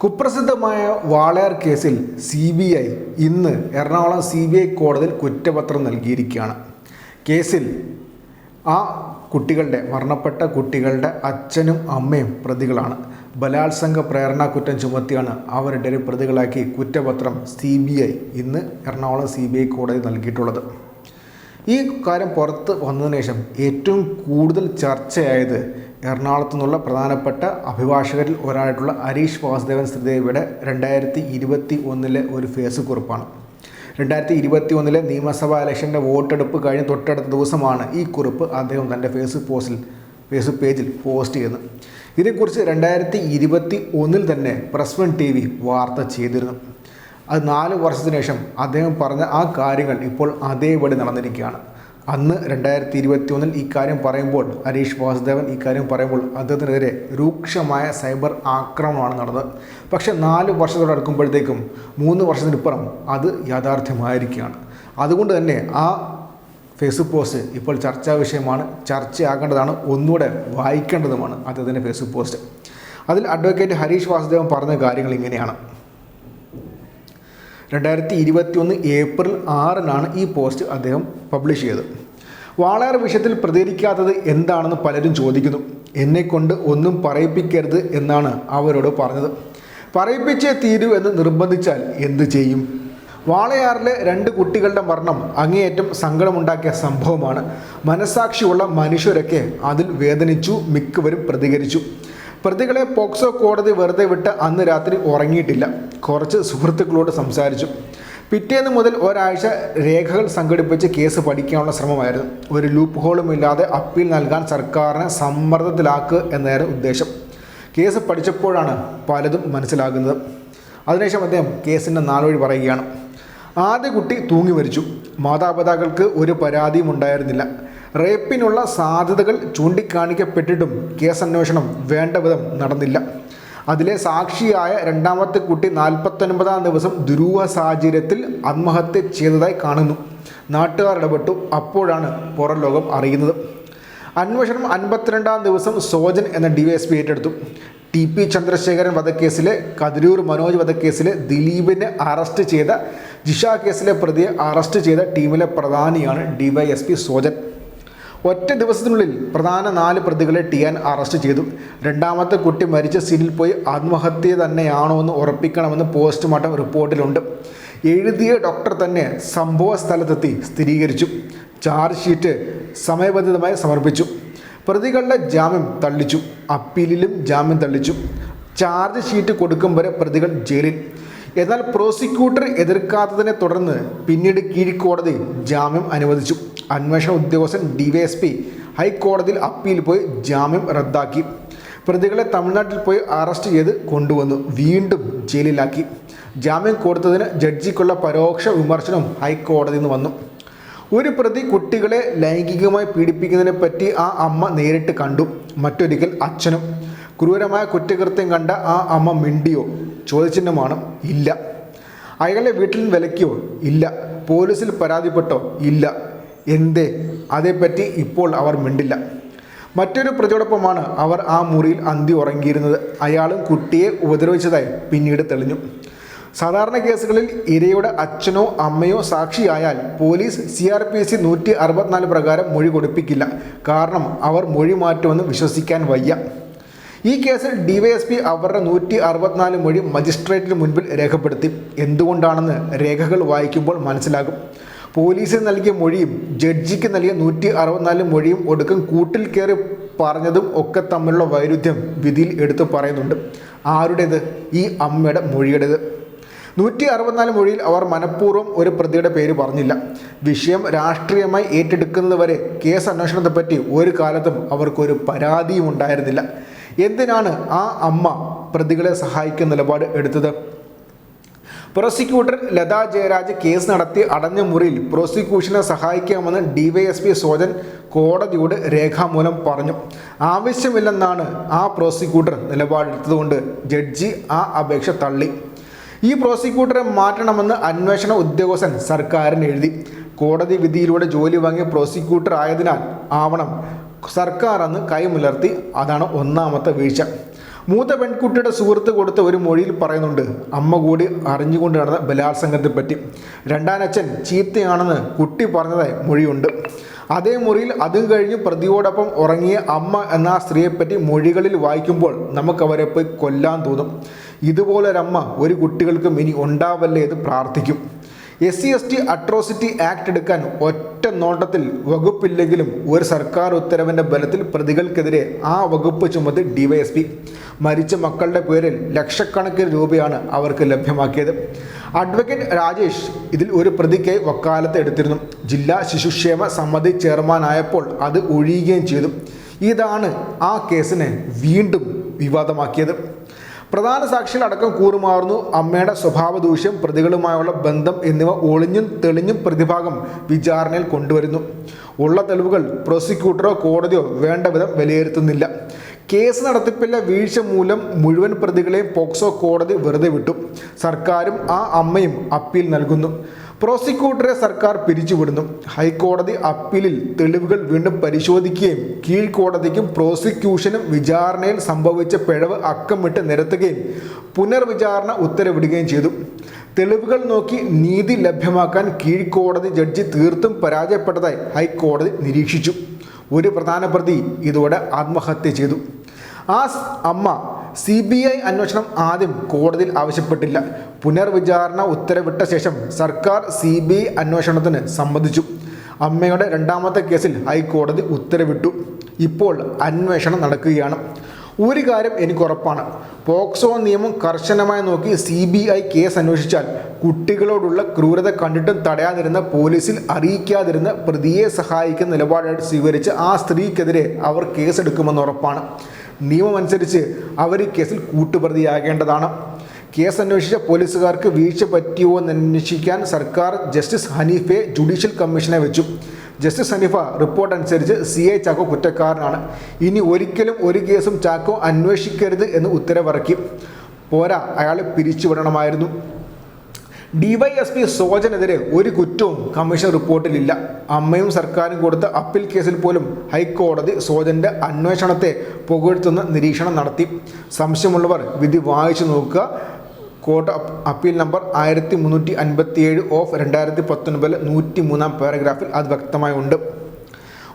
കുപ്രസിദ്ധമായ വാളയാർ കേസിൽ C B I ഇന്ന് Ernakulam C B I കോടതിയിൽ കുറ്റപത്രം നൽകിയിരിക്കുകയാണ്. കേസിൽ ആ കുട്ടികളുടെ മരണപ്പെട്ട കുട്ടികളുടെ അച്ഛനും അമ്മയും പ്രതികളാണ്. ബലാത്സംഗ പ്രേരണ കുറ്റം ചുമത്തിയാണ് അവരുടെ പ്രതികളാക്കി കുറ്റപത്രം സി ബി ഐ ഇന്ന് എറണാകുളം സി ബി ഐ കോടതി നൽകിയിട്ടുള്ളത്. ഈ കാര്യം പുറത്ത് വന്നതിന് ശേഷം ഏറ്റവും കൂടുതൽ ചർച്ചയായത് എറണാകുളത്തു നിന്നുള്ള പ്രധാനപ്പെട്ട അഭിഭാഷകരിൽ ഒരാളായിട്ടുള്ള ഹരീഷ് വാസുദേവൻ ശ്രീദേവിയുടെ രണ്ടായിരത്തി ഇരുപത്തി ഒന്നിലെ ഒരു ഫേസ് കുറിപ്പാണ്. രണ്ടായിരത്തി ഇരുപത്തി ഒന്നിലെ നിയമസഭാ ഇലക്ഷന്റെ വോട്ടെടുപ്പ് കഴിഞ്ഞ് തൊട്ടടുത്ത ദിവസമാണ് ഈ കുറിപ്പ് അദ്ദേഹം തന്റെ ഫേസ്ബുക്ക് പോസ്റ്റിൽ ഫേസ്ബുക്ക് പേജിൽ പോസ്റ്റ് ചെയ്യുന്നത്. ഇതിനെക്കുറിച്ച് രണ്ടായിരത്തി ഇരുപത്തി ഒന്നിൽ തന്നെ പ്രസ് വൺ ടി വി വാർത്ത ചെയ്തിരുന്നു. അത് നാല് വർഷത്തിനു ശേഷം അദ്ദേഹം പറഞ്ഞ ആ കാര്യങ്ങൾ ഇപ്പോൾ അതേപടി നടന്നിരിക്കുകയാണ്. അന്ന് രണ്ടായിരത്തി ഇരുപത്തി ഒന്നിൽ ഈ കാര്യം പറയുമ്പോൾ ഹരീഷ് വാസുദേവൻ ഈ കാര്യം പറയുമ്പോൾ അദ്ദേഹത്തിനെതിരെ രൂക്ഷമായ സൈബർ ആക്രമണമാണ് നടന്നത്. പക്ഷേ നാല് വർഷത്തോടെ അടുക്കുമ്പോഴത്തേക്കും മൂന്ന് വർഷത്തിനിപ്പുറം അത് യാഥാർത്ഥ്യമായിരിക്കുകയാണ്. അതുകൊണ്ട് തന്നെ ആ ഫേസ്ബുക്ക് പോസ്റ്റ് ഇപ്പോൾ ചർച്ചാ വിഷയമാണ് ചർച്ചയാകേണ്ടതാണ് ഒന്നുകൂടെ വായിക്കേണ്ടതുമാണ് അദ്ദേഹത്തിന്റെ ഫേസ്ബുക്ക് പോസ്റ്റ്. അതിൽ അഡ്വക്കേറ്റ് ഹരീഷ് വാസുദേവൻ പറഞ്ഞ കാര്യങ്ങൾ ഇങ്ങനെയാണ്. രണ്ടായിരത്തി ഇരുപത്തി ഒന്ന് ഏപ്രിൽ ആറിനാണ് ഈ പോസ്റ്റ് അദ്ദേഹം പബ്ലിഷ് ചെയ്തത്. വാളയാർ വിഷയത്തിൽ പ്രതികരിക്കാത്തത് എന്താണെന്ന് പലരും ചോദിക്കുന്നു. എന്നെക്കൊണ്ട് ഒന്നും പറയിപ്പിക്കരുത് എന്നാണ് അവരോട് പറഞ്ഞത്. പറയിപ്പിച്ചേ തീരൂ എന്ന് നിർബന്ധിച്ചാൽ എന്തു ചെയ്യും? വാളയാറിലെ രണ്ട് കുട്ടികളുടെ മരണം അങ്ങേയറ്റം സങ്കടമുണ്ടാക്കിയ സംഭവമാണ്. മനസാക്ഷിയുള്ള മനുഷ്യരൊക്കെ അതിൽ വേദനിച്ചു മിക്കവരും പ്രതികരിച്ചു. പ്രതികളെ പോക്സോ കോടതി വെറുതെ വിട്ട് അന്ന് രാത്രി ഉറങ്ങിയിട്ടില്ല. കുറച്ച് സുഹൃത്തുക്കളോട് സംസാരിച്ചു. പിറ്റേന്ന് മുതൽ ഒരാഴ്ച രേഖകൾ സംഘടിപ്പിച്ച് കേസ് പഠിക്കാനുള്ള ശ്രമമായിരുന്നു. ഒരു ലൂപ്പ് ഹോളും ഇല്ലാതെ അപ്പീൽ നൽകാൻ സർക്കാരിനെ സമ്മർദ്ദത്തിലാക്കുക എന്നായിരുന്നു ഉദ്ദേശം. കേസ് പഠിച്ചപ്പോഴാണ് പലതും മനസ്സിലാകുന്നത്. അതിനുശേഷം അദ്ദേഹം കേസിന്റെ നാളുവഴി പറയുകയാണ്. ആദ്യ കുട്ടി തൂങ്ങി മരിച്ചു. മാതാപിതാക്കൾക്ക് ഒരു പരാതിയും ഉണ്ടായിരുന്നില്ല. റേപ്പിനുള്ള സാധ്യതകൾ ചൂണ്ടിക്കാണിക്കപ്പെട്ടിട്ടും കേസന്വേഷണം വേണ്ട വിധം നടന്നില്ല. അതിലെ സാക്ഷിയായ രണ്ടാമത്തെ കുട്ടി നാൽപ്പത്തൊൻപതാം ദിവസം ദുരൂഹ സാഹചര്യത്തിൽ ആത്മഹത്യ ചെയ്തതായി കാണുന്നു. നാട്ടുകാർ ഇടപെട്ടു. അപ്പോഴാണ് പുറം ലോകം അറിയുന്നത്. അന്വേഷണം അൻപത്തിരണ്ടാം ദിവസം സോജൻ എന്ന ഡി എസ് പി ഏറ്റെടുത്തു. ടി പി ചന്ദ്രശേഖരൻ വധക്കേസിലെ കതിരൂർ മനോജ് വധക്കേസിലെ ദിലീപിനെ അറസ്റ്റ് ചെയ്ത ജിഷ കേസിലെ പ്രതിയെ അറസ്റ്റ് ചെയ്ത ടീമിലെ പ്രധാനിയാണ് ഡിവൈഎസ്പി സോജൻ. ഒറ്റ ദിവസത്തിനുള്ളിൽ പ്രധാന നാല് പ്രതികളെ ടിയാൻ അറസ്റ്റ് ചെയ്തു. രണ്ടാമത്തെ കുട്ടി മരിച്ച സീനിൽ പോയി ആത്മഹത്യ തന്നെയാണോ എന്ന് ഉറപ്പിക്കണമെന്ന് പോസ്റ്റ്മോർട്ടം റിപ്പോർട്ടിലുണ്ട്. എഴുതിയ ഡോക്ടർ തന്നെ സംഭവ സ്ഥലത്തെത്തി സ്ഥിരീകരിച്ചു. ചാർജ് ഷീറ്റ് സമയബന്ധിതമായി സമർപ്പിച്ചു. പ്രതികളുടെ ജാമ്യം തള്ളിച്ചു. അപ്പീലിലും ജാമ്യം തള്ളിച്ചു. ചാർജ് ഷീറ്റ് കൊടുക്കും വരെ പ്രതികൾ ജയിലിൽ. എന്നാൽ പ്രോസിക്യൂട്ടർ എതിർക്കാത്തതിനെ തുടർന്ന് പിന്നീട് കീഴ്ക്കോടതി ജാമ്യം അനുവദിച്ചു. അന്വേഷണ ഉദ്യോഗസ്ഥൻ ഡിവൈഎസ്പി ഹൈക്കോടതിയിൽ അപ്പീൽ പോയി ജാമ്യം റദ്ദാക്കി. പ്രതികളെ തമിഴ്നാട്ടിൽ പോയി അറസ്റ്റ് ചെയ്ത് കൊണ്ടുവന്നു. വീണ്ടും ജയിലിലാക്കി. ജാമ്യം കൊടുത്തതിന് ജഡ്ജിക്കുള്ള പരോക്ഷ വിമർശനം ഹൈക്കോടതിയിൽ നിന്ന് വന്നു. ഒരു പ്രതി കുട്ടികളെ ലൈംഗികമായി പീഡിപ്പിക്കുന്നതിനെ പറ്റി ആ അമ്മ നേരിട്ട് കണ്ടു. മറ്റൊരിക്കൽ അച്ഛനും. ക്രൂരമായ കുറ്റകൃത്യം കണ്ട ആ അമ്മ മിണ്ടിയോ? ചോദ്യചിഹ്നമാണ് ഇല്ല. അയാളെ വീട്ടിൽ വിലക്കിയോ? ഇല്ല. പോലീസിൽ പരാതിപ്പെട്ടോ? ഇല്ല. എന്തേ? അതേപ്പറ്റി ഇപ്പോൾ അവർ മിണ്ടില്ല. മറ്റൊരു പ്രതിയോടൊപ്പമാണ് അവർ ആ മുറിയിൽ അന്തി ഉറങ്ങിയിരുന്നത്. അയാളും കുട്ടിയെ ഉപദ്രവിച്ചതായി പിന്നീട് തെളിഞ്ഞു. സാധാരണ കേസുകളിൽ ഇരയുടെ അച്ഛനോ അമ്മയോ സാക്ഷിയായാൽ police C R P C നൂറ്റി അറുപത്തിനാല് പ്രകാരം മൊഴി കൊടുപ്പിക്കില്ല. കാരണം അവർ മൊഴി മാറ്റുമെന്ന് വിശ്വസിക്കാൻ വയ്യ. ഈ കേസിൽ ഡിവൈഎസ്പി അവരുടെ നൂറ്റി അറുപത്തിനാല് മൊഴി മജിസ്ട്രേറ്റിന് മുൻപിൽ രേഖപ്പെടുത്തി. എന്തുകൊണ്ടാണെന്ന് രേഖകൾ വായിക്കുമ്പോൾ മനസ്സിലാകും. പോലീസിന് നൽകിയ മൊഴിയും ജഡ്ജിക്ക് നൽകിയ നൂറ്റി അറുപത്തിനാല് മൊഴിയും ഒടുക്കം കൂട്ടിൽ കയറി പറഞ്ഞതും ഒക്കെ തമ്മിലുള്ള വൈരുദ്ധ്യം വിധിയിൽ എടുത്തു പറയുന്നുണ്ട്. ആരുടേത്? ഈ അമ്മയുടെ മൊഴിയുടേത്. നൂറ്റി അറുപത്തിനാല് മൊഴിയിൽ അവർ മനഃപൂർവം ഒരു പ്രതിയുടെ പേര് പറഞ്ഞില്ല. വിഷയം രാഷ്ട്രീയമായി ഏറ്റെടുക്കുന്നതുവരെ കേസ് അന്വേഷണത്തെപ്പറ്റി ഒരു കാലത്തും അവർക്കൊരു പരാതിയും ഉണ്ടായിരുന്നില്ല എന്തിനാണ് ആ അമ്മ പ്രതികളെ സഹായിക്കുന്ന നിലപാട് എടുത്തത്? പ്രോസിക്യൂട്ടർ ലതാ ജയരാജ് കേസ് നടത്തി അടഞ്ഞ മുറിയിൽ പ്രോസിക്യൂഷനെ സഹായിക്കാമെന്ന് ഡിവൈഎസ്പി സോജൻ കോടതിയോട് രേഖാമൂലം പറഞ്ഞു. ആവശ്യമില്ലെന്നാണ് ആ പ്രോസിക്യൂട്ടർ നിലപാടെടുത്തതുകൊണ്ട് ജഡ്ജി ആ അപേക്ഷ തള്ളി. ഈ പ്രോസിക്യൂട്ടറെ മാറ്റണമെന്ന് അന്വേഷണ ഉദ്യോഗസ്ഥൻ സർക്കാരിന് എഴുതി. കോടതി വിധിയിലൂടെ ജോലി വാങ്ങിയ പ്രോസിക്യൂട്ടർ ആയതിനാൽ ആവണം സർക്കാർ അന്ന് കൈമുലർത്തി അതാണ് ഒന്നാമത്തെ വീഴ്ച. മൂത്ത പെൺകുട്ടിയുടെ സുഹൃത്ത് കൊടുത്ത ഒരു മൊഴിയിൽ പറയുന്നുണ്ട് അമ്മ കൂടി അറിഞ്ഞുകൊണ്ട് നടന്ന ബലാത്സംഗത്തെ പറ്റി. രണ്ടാനച്ഛൻ ചീത്തയാണെന്ന് കുട്ടി പറഞ്ഞതായി മൊഴിയുണ്ട്. അതേ മുറിയിൽ അതും കഴിഞ്ഞ് പ്രതിയോടൊപ്പം ഉറങ്ങിയ അമ്മ എന്ന ആ സ്ത്രീയെപ്പറ്റി മൊഴികളിൽ വായിക്കുമ്പോൾ നമുക്ക് അവരെ പോയി കൊല്ലാൻ തോന്നും. ഇതുപോലൊരമ്മ ഒരു കുട്ടികൾക്കും ഇനി ഉണ്ടാവല്ലേ എന്ന് പ്രാർത്ഥിക്കും. S C S T atrocity act എടുക്കാൻ ഒറ്റ നോട്ടത്തിൽ വകുപ്പില്ലെങ്കിലും ഒരു സർക്കാർ ഉത്തരവിന്റെ ബലത്തിൽ പ്രതികൾക്കെതിരെ ആ വകുപ്പ് ചുമത്തി ഡിവൈഎസ്പി മരിച്ച മക്കളുടെ പേരിൽ ലക്ഷക്കണക്കിന് രൂപയാണ് അവർക്ക് ലഭ്യമാക്കിയത്. അഡ്വക്കേറ്റ് രാജേഷ് ഇതിൽ ഒരു പ്രതിക്കായി വക്കാലത്ത് എടുത്തിരുന്നു. ജില്ലാ ശിശുക്ഷേമ സമിതി ചെയർമാനായപ്പോൾ അത് ഒഴിയുകയും ചെയ്തു. ഇതാണ് ആ കേസിനെ വീണ്ടും വിവാദമാക്കിയത്. പ്രധാന സാക്ഷികൾ അടക്കം കൂറുമാറുന്നു. അമ്മയുടെ സ്വഭാവ ദൂഷ്യം പ്രതികളുമായുള്ള ബന്ധം എന്നിവ ഒളിഞ്ഞും തെളിഞ്ഞും പ്രതിഭാഗം വിചാരണയിൽ കൊണ്ടുവരുന്നു. ഉള്ള തെളിവുകൾ പ്രോസിക്യൂട്ടറോ കോടതിയോ വേണ്ട വിധം വിലയിരുത്തുന്നില്ല. കേസ് നടത്തിപ്പിലെ വീഴ്ച മൂലം മുഴുവൻ പ്രതികളെയും പോക്സോ കോടതി വെറുതെ വിട്ടു. സർക്കാരും ആ അമ്മയും അപ്പീൽ നൽകുന്നു. പ്രോസിക്യൂട്ടറെ സർക്കാർ പിരിച്ചുവിടുന്നു. ഹൈക്കോടതി അപ്പീലിൽ തെളിവുകൾ വീണ്ടും പരിശോധിക്കുകയും കീഴ്ക്കോടതിക്കും പ്രോസിക്യൂഷനും വിചാരണയിൽ സംഭവിച്ച പിഴവ് അക്കമിട്ട് നിരത്തുകയും പുനർവിചാരണ ഉത്തരവിടുകയും ചെയ്തു. തെളിവുകൾ നോക്കി നീതി ലഭ്യമാക്കാൻ കീഴ്ക്കോടതി ജഡ്ജി തീർത്തും പരാജയപ്പെട്ടതായി ഹൈക്കോടതി നിരീക്ഷിച്ചു. ഒരു പ്രധാന പ്രതി ഇതോടെ ആത്മഹത്യ ചെയ്തു. ആ അമ്മ സി ബി ഐ അന്വേഷണം ആദ്യം കോടതിയിൽ ആവശ്യപ്പെട്ടില്ല. പുനർവിചാരണ ഉത്തരവിട്ട ശേഷം സർക്കാർ സി ബി ഐ അന്വേഷണത്തിന് സമ്മതിച്ചു. അമ്മയുടെ രണ്ടാമത്തെ കേസിൽ ഹൈക്കോടതി ഉത്തരവിട്ടു. ഇപ്പോൾ അന്വേഷണം നടക്കുകയാണ്. ഒരു കാര്യം എനിക്ക് ഉറപ്പാണ്. പോക്സോ നിയമം കർശനമായി നോക്കി സി ബി ഐ കേസ് അന്വേഷിച്ചാൽ കുട്ടികളോടുള്ള ക്രൂരത കണ്ടിട്ടും തടയാതിരുന്ന പോലീസിൽ അറിയിക്കാതിരുന്ന പ്രതിയെ സഹായിക്കുന്ന നിലപാടായിട്ട് സ്വീകരിച്ച് ആ സ്ത്രീക്കെതിരെ അവർ കേസെടുക്കുമെന്ന് ഉറപ്പാണ്. നിയമമനുസരിച്ച് അവർ കേസിൽ കൂട്ടുപ്രതിയാകേണ്ടതാണ്. കേസ് അന്വേഷിച്ച പോലീസുകാർക്ക് വീഴ്ച പറ്റിയോ എന്ന് അന്വേഷിക്കാൻ സർക്കാർ ജസ്റ്റിസ് ഹനീഫെ ജുഡീഷ്യൽ കമ്മീഷനെ വെച്ചു. ജസ്റ്റിസ് ഹനീഫ റിപ്പോർട്ട് അനുസരിച്ച് സി ഐ ചാക്കോ കുറ്റക്കാരനാണ്. ഇനി ഒരിക്കലും ഒരു കേസും ചാക്കോ അന്വേഷിക്കരുത് എന്ന് ഉത്തരവിറക്കി. പോരാ അയാളെ പിരിച്ചുവിടണമായിരുന്നു. ഡിവൈഎസ്പി സോജനെതിരെ ഒരു കുറ്റവും കമ്മീഷൻ റിപ്പോർട്ടിലില്ല. അമ്മയും സർക്കാരും കൊടുത്ത അപ്പീൽ കേസിൽ പോലും ഹൈക്കോടതി സോജന്റെ അന്വേഷണത്തെ പുകഴ്ത്തുന്ന നിരീക്ഷണം നടത്തി. സംശയമുള്ളവർ വിധി വായിച്ചു നോക്കുക. കോർട്ട് അപ്പീൽ നമ്പർ ആയിരത്തി മുന്നൂറ്റി അൻപത്തി ഏഴ് ഓഫ് രണ്ടായിരത്തി പത്തൊൻപതിൽ നൂറ്റി മൂന്നാം പാരഗ്രാഫിൽ അത് വ്യക്തമായി ഉണ്ട്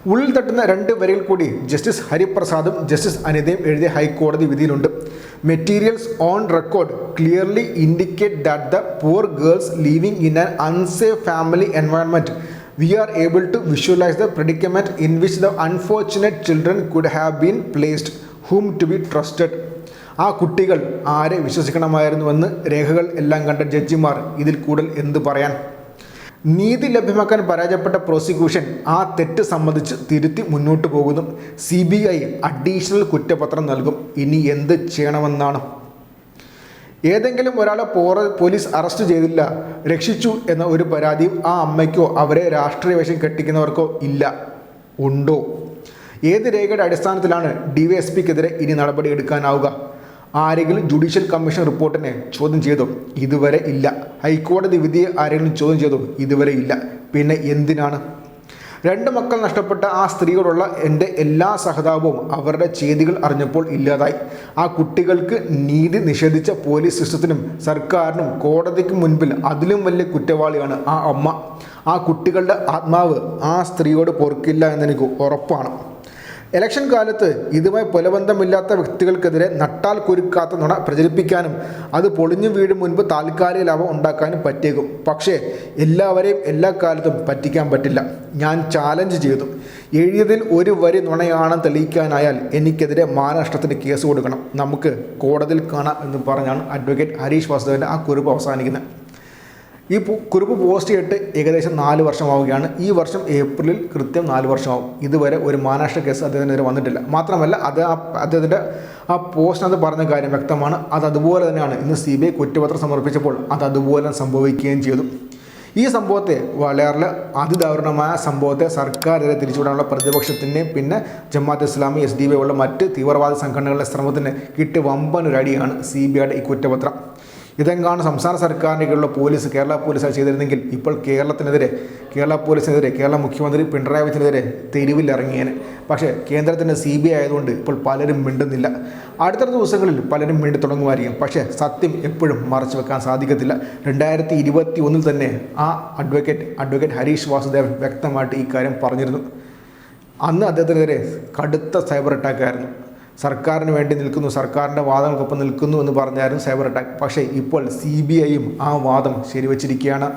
ഉള്ളിൽ തട്ടുന്ന രണ്ട് വരികൾ കൂടി ജസ്റ്റിസ് ഹരിപ്രസാദും ജസ്റ്റിസ് അനിതയും എഴുതിയ ഹൈക്കോടതി വിധിയിലുണ്ട്. Materials on record clearly indicate that the poor girls living in an unsafe family environment we are able to visualise the predicament in which the unfortunate children could have been placed whom to be trusted ആ കുട്ടികൾ ആരെ വിശ്വസിക്കണമായിരുന്നുവെന്ന് രേഖകൾ എല്ലാം കണ്ട ജഡ്ജിമാർ ഇതിൽ കൂടുതൽ എന്ത് പറയാൻ? നീതി ലഭ്യമാക്കാൻ പരാജയപ്പെട്ട പ്രോസിക്യൂഷൻ ആ തെറ്റ് സംബന്ധിച്ച് തിരുത്തി മുന്നോട്ട് പോകുന്നു. സി ബി ഐ അഡീഷണൽ കുറ്റപത്രം നൽകും. ഇനി എന്ത് ചെയ്യണമെന്നാണ്? ഏതെങ്കിലും ഒരാളെ പോറ പോലീസ് അറസ്റ്റ് ചെയ്തില്ല രക്ഷിച്ചു എന്ന ഒരു പരാതിയും ആ അമ്മയ്ക്കോ അവരെ രാഷ്ട്രീയ വേഷം കെട്ടിക്കുന്നവർക്കോ ഇല്ല. ഉണ്ടോ? ഏത് രേഖയുടെ അടിസ്ഥാനത്തിലാണ് ഡി വൈ എസ് പിക്കെതിരെ ഇനി നടപടി എടുക്കാനാവുക ആരെങ്കിലും ജുഡീഷ്യൽ കമ്മീഷൻ റിപ്പോർട്ടിനെ ചോദ്യം ചെയ്തോ? ഇതുവരെ ഇല്ല. ഹൈക്കോടതി വിധിയെ ആരെങ്കിലും ചോദ്യം ചെയ്തോ? ഇതുവരെ ഇല്ല. പിന്നെ എന്തിനാണ്? രണ്ട് മക്കൾ നഷ്ടപ്പെട്ട ആ സ്ത്രീയോടുള്ള എന്റെ എല്ലാ സഹതാപവും അവരുടെ ചെയ്തികൾ അറിഞ്ഞപ്പോൾ ഇല്ലാതായി. ആ കുട്ടികൾക്ക് നീതി നിഷേധിച്ച പോലീസ് സിസ്റ്റത്തിനും സർക്കാരിനും കോടതിക്കും മുൻപിൽ അതിലും വലിയ കുറ്റവാളിയാണ് ആ അമ്മ. ആ കുട്ടികളുടെ ആത്മാവ് ആ സ്ത്രീയോട് പൊറുക്കില്ല എന്നെനിക്ക് ഉറപ്പാണ്. ഇലക്ഷൻ കാലത്ത് ഇതുമായി പുലബന്ധമില്ലാത്ത വ്യക്തികൾക്കെതിരെ നട്ടാൽ കുരുക്കാത്ത നുണ പ്രചരിപ്പിക്കാനും അത് പൊളിഞ്ഞു വീഴും മുൻപ് താൽക്കാലിക ലാഭം ഉണ്ടാക്കാനും പറ്റിയേക്കും. പക്ഷേ എല്ലാവരെയും എല്ലാ കാലത്തും പറ്റിക്കാൻ പറ്റില്ല. ഞാൻ ചാലഞ്ച് ചെയ്തു. എഴുതിയതിൽ ഒരു വരി നുണയാണെന്ന് തെളിയിക്കാനായാൽ എനിക്കെതിരെ മാനനഷ്ടത്തിന് കേസ് കൊടുക്കണം. നമുക്ക് കോടതിയിൽ കാണാം എന്ന് പറഞ്ഞാണ് അഡ്വക്കേറ്റ് ഹരീഷ് വാസുദേവന്റെ ആ കുറിപ്പ് അവസാനിക്കുന്നത്. ഈ കുറിപ്പ് പോസ്റ്റ് ചെയ്തിട്ട് ഏകദേശം നാല് വർഷമാവുകയാണ്. ഈ വർഷം ഏപ്രിലിൽ കൃത്യം നാല് വർഷമാവും. ഇതുവരെ ഒരു മഹാരാഷ്ട്ര കേസ് അദ്ദേഹത്തിനെതിരെ വന്നിട്ടില്ല. മാത്രമല്ല അത് ആ അദ്ദേഹത്തിന്റെ ആ പോസ്റ്റിനകത്ത് പറഞ്ഞ കാര്യം വ്യക്തമാണ്. അത് അതുപോലെ തന്നെയാണ്. ഇന്ന് സി ബി ഐ കുറ്റപത്രം സമർപ്പിച്ചപ്പോൾ അത് അതുപോലെ സംഭവിക്കുകയും ചെയ്തു. ഈ സംഭവത്തെ വളരെ അതിദാരുണമായ സംഭവത്തെ സർക്കാരെതിരെ തിരിച്ചുവിടാനുള്ള പ്രതിപക്ഷത്തിന്റെയും പിന്നെ Jamaat Islami S D B ഉള്ള മറ്റ് തീവ്രവാദ സംഘടനകളുടെ ശ്രമത്തിന് കിട്ടി വമ്പൻ ഒരു അടിയാണ് സി ബി ഐയുടെ ഈ കുറ്റപത്രം. ഇതെങ്ങാണ് സംസ്ഥാന സർക്കാരിന്റെ കീഴിലുള്ള പോലീസ് കേരള പോലീസ് ചെയ്തിരുന്നെങ്കിൽ ഇപ്പോൾ കേരളത്തിനെതിരെ കേരള പോലീസിനെതിരെ കേരള മുഖ്യമന്ത്രി പിണറായി വിജയനെതിരെ തെരുവിലിറങ്ങിയേനെ പക്ഷേ കേന്ദ്രത്തിന്റെ സി ബി ഐ ആയതുകൊണ്ട് ഇപ്പോൾ പലരും മിണ്ടുന്നില്ല. അടുത്ത ദിവസങ്ങളിൽ പലരും മിണ്ടി തുടങ്ങുമായിരിക്കും. പക്ഷേ സത്യം എപ്പോഴും മറച്ചു വെക്കാൻ സാധിക്കത്തില്ല. രണ്ടായിരത്തി ഇരുപത്തി ഒന്നിൽ തന്നെ ആ അഡ്വക്കേറ്റ് അഡ്വക്കേറ്റ് ഹരീഷ് വാസുദേവൻ വ്യക്തമായിട്ട് കാര്യം പറഞ്ഞിരുന്നു. അന്ന് അദ്ദേഹത്തിനെതിരെ കടുത്ത സൈബർ അറ്റാക്കായിരുന്നു. സർക്കാരിന് വേണ്ടി നിൽക്കുന്നു സർക്കാരിന്റെ വാദങ്ങൾക്കൊപ്പം നിൽക്കുന്നു എന്ന് പറഞ്ഞായിരുന്നു സൈബർ അറ്റാക്ക്. പക്ഷേ ഇപ്പോൾ സി ബി ഐയും ആ വാദം ശരിവച്ചിരിക്കുകയാണ്.